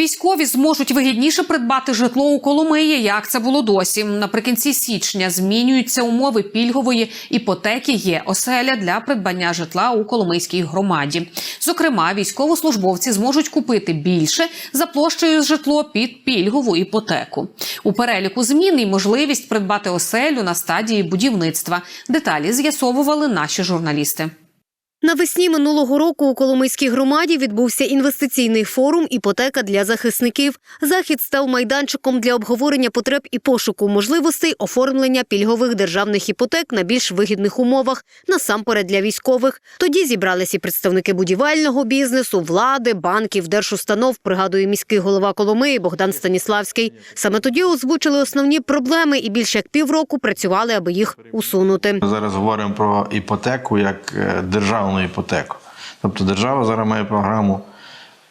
Військові зможуть вигідніше придбати житло у Коломиї, як це було досі. Наприкінці січня змінюються умови пільгової іпотеки. Є оселя для придбання житла у Коломийській громаді. Зокрема, військовослужбовці зможуть купити більше за площею житло під пільгову іпотеку. У переліку змін і можливість придбати оселю на стадії будівництва. Деталі з'ясовували наші журналісти. Навесні минулого року у Коломийській громаді відбувся інвестиційний форум Іпотека для захисників. Захід став майданчиком для обговорення потреб і пошуку можливостей оформлення пільгових державних іпотек на більш вигідних умовах, насамперед для військових. Тоді зібралися і представники будівельного бізнесу, влади, банків, держустанов. Пригадує міський голова Коломиї Богдан Станіславський. Саме тоді озвучили основні проблеми і більше як півроку працювали, аби їх усунути. Зараз говоримо про іпотеку як е, державну іпотеку. Тобто держава зараз має програму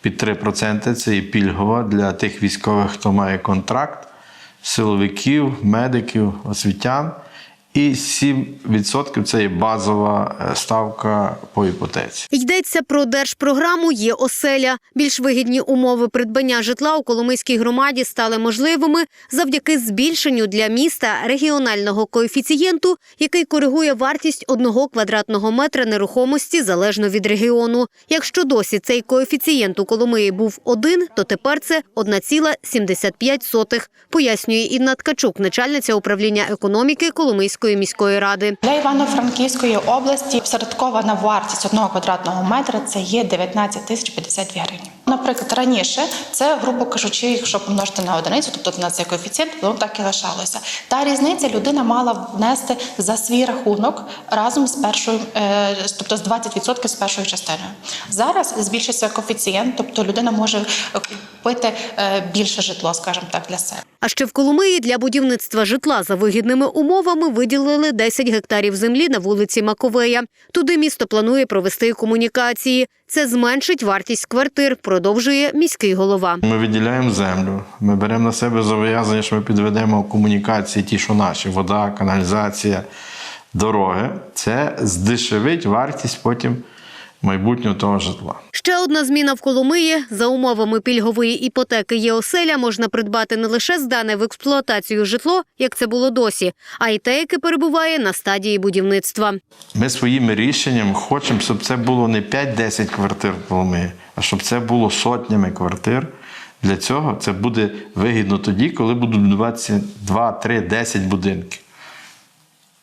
під 3%, це і пільгова для тих військових, хто має контракт, силовиків, медиків, освітян. І 7% це є базова е, ставка по іпотеці. Йдеться про держпрограму «Є оселя». Більш вигідні умови придбання житла у Коломийській громаді стали можливими завдяки збільшенню для міста регіонального коефіцієнту, який коригує вартість одного квадратного метра нерухомості залежно від регіону. Якщо досі цей коефіцієнт у Коломиї був 1, то тепер це 1,75, пояснює Інна Ткачук, начальниця управління економіки Коломийської міської ради. Для Івано-Франківської області всередкована вартість одного квадратного метра це є 19 тисяч 52 гривні. Наприклад, раніше це, грубо кажучи, якщо помножити на одиницю, тобто на цей коефіцієнт, воно так і лишалося. Та різниця людина мала внести за свій рахунок разом з першою, е, тобто з 20% з першою частиною. Зараз збільшиться коефіцієнт, тобто людина може купити е, більше житло, скажімо так, для себе. А ще в Коломиї для будівництва житла за вигідними умовами виділили 10 гектарів землі на вулиці Маковея. Туди місто планує провести комунікації. Це зменшить вартість квартир, продовжує міський голова. Ми виділяємо землю, ми беремо на себе зобов'язання, що ми підведемо комунікації, ті, що наші, вода, каналізація, дороги. Це здешевить вартість потім майбутнього того житла. Ще одна зміна в Коломиї. За умовами пільгової іпотеки є оселя можна придбати не лише здане в експлуатацію житло, як це було досі, а й те, яке перебуває на стадії будівництва. Ми своїми рішеннями хочемо, щоб це було не 5-10 квартир в Коломиї, а щоб це було сотнями квартир. Для цього це буде вигідно тоді, коли будуть будуватися 2, 3, 10 будинків.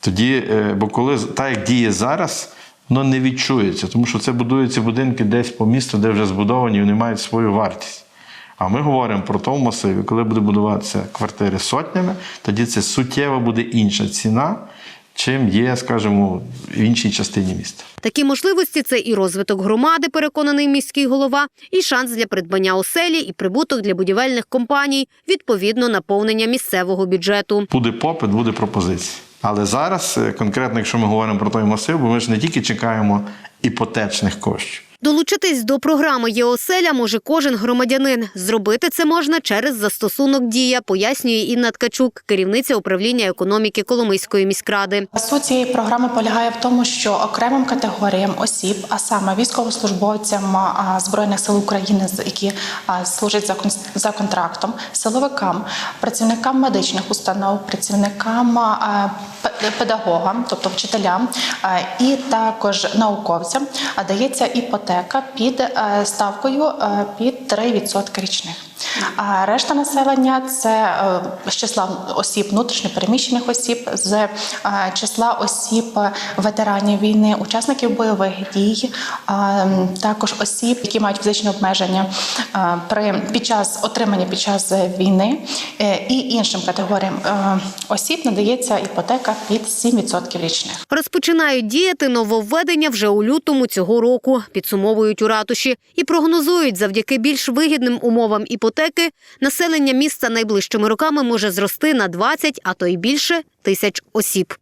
Тоді, е, бо коли так як діє зараз, воно не відчується, тому що це будуються будинки десь по місту, де вже збудовані, і вони мають свою вартість. А ми говоримо про тому масиві, коли буде будуватися квартири сотнями, тоді це суттєво буде інша ціна, чим є, скажімо, в іншій частині міста. Такі можливості це і розвиток громади, переконаний міський голова, і шанс для придбання оселі, і прибуток для будівельних компаній, відповідно наповнення місцевого бюджету. Буде попит, буде пропозиція. Але зараз, е, конкретно, якщо ми говоримо про той масив, бо ми ж не тільки чекаємо іпотечних коштів. Долучитись до програми «Є-оселя» може кожен громадянин. Зробити це можна через застосунок «Дія», пояснює Інна Ткачук, керівниця управління економіки Коломийської міськради. Суть цієї програми полягає в тому, що окремим категоріям осіб, а саме військовослужбовцям збройних сил України, які служать за кон- контрактом, силовикам, працівникам медичних установ, працівникам педагогам, тобто вчителям, і також науковцям, дається іпотека під е, ставкою е, під 3% річних. А решта населення це е, з числа осіб внутрішньопереміщених осіб, з е, числа осіб е, ветеранів війни, учасників бойових дій, також осіб, які мають фізичні обмеження при під час отримання під час війни, і іншим категоріям осіб надається іпотека під 7% річних. Розпочинають діяти нововведення вже у лютому цього року, підсумовують у ратуші і прогнозують, завдяки більш вигідним умовам іпотеки населення міста найближчими роками може зрости на 20, а то й більше тисяч осіб.